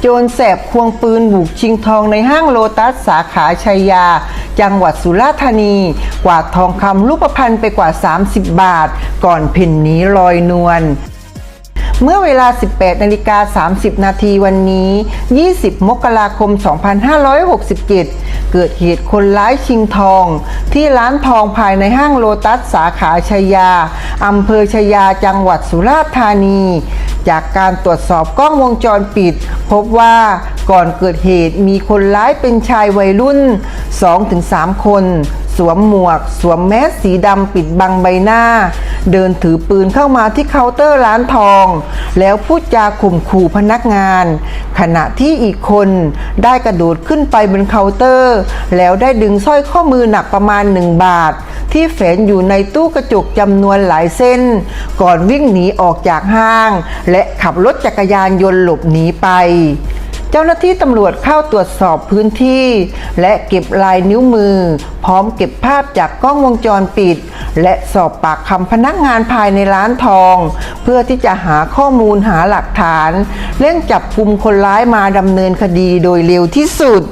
โจรแสบควงปืนบุกชิงทองในห้างโลตัสสาขาชัยยา จังหวัดสุราษฎร์ธานี กวาดทองคำรูปพรรณไปกว่า 30 บาท ก่อนเพ่นหนีลอยนวลเมื่อเวลา 18นาฬิกา30 นาทีวันนี้ 20 มกราคม 2567 เกิดเหตุคนร้ายชิงทอง ที่ร้านทองภายในห้างโลตัสสาขาชัยยา อำเภอชัยยาจังหวัดสุราษฎร์ธานี จากการตรวจสอบกล้องวงจรปิด พบว่าก่อนเกิดเหตุมีคนร้ายเป็นชายวัยรุ่น 2-3 คนสวมหมวก สวมแมสสีดำปิดบังใบหน้า เดินถือปืนเข้ามาที่เคาน์เตอร์ร้านทอง แล้วพูดจาข่มขู่พนักงาน ขณะที่อีกคนได้กระโดดขึ้นไปบนเคาน์เตอร์ แล้วได้ดึงสร้อยข้อมือหนักประมาณ 1 บาท ที่แฝงอยู่ในตู้กระจกจำนวนหลายเส้น ก่อนวิ่งหนีออกจากห้าง และขับรถจักรยานยนต์หลบหนีไปเจ้าหน้าที่ตำรวจเข้าตรวจสอบพื้นที่ และเก็บลายนิ้วมือ พร้อมเก็บภาพจากกล้องวงจรปิด และสอบปากคำพนักงานภายในร้านทอง เพื่อที่จะหาข้อมูลหาหลักฐาน เร่งจับกลุ่มคนร้ายมาดำเนินคดีโดยเร็วที่สุด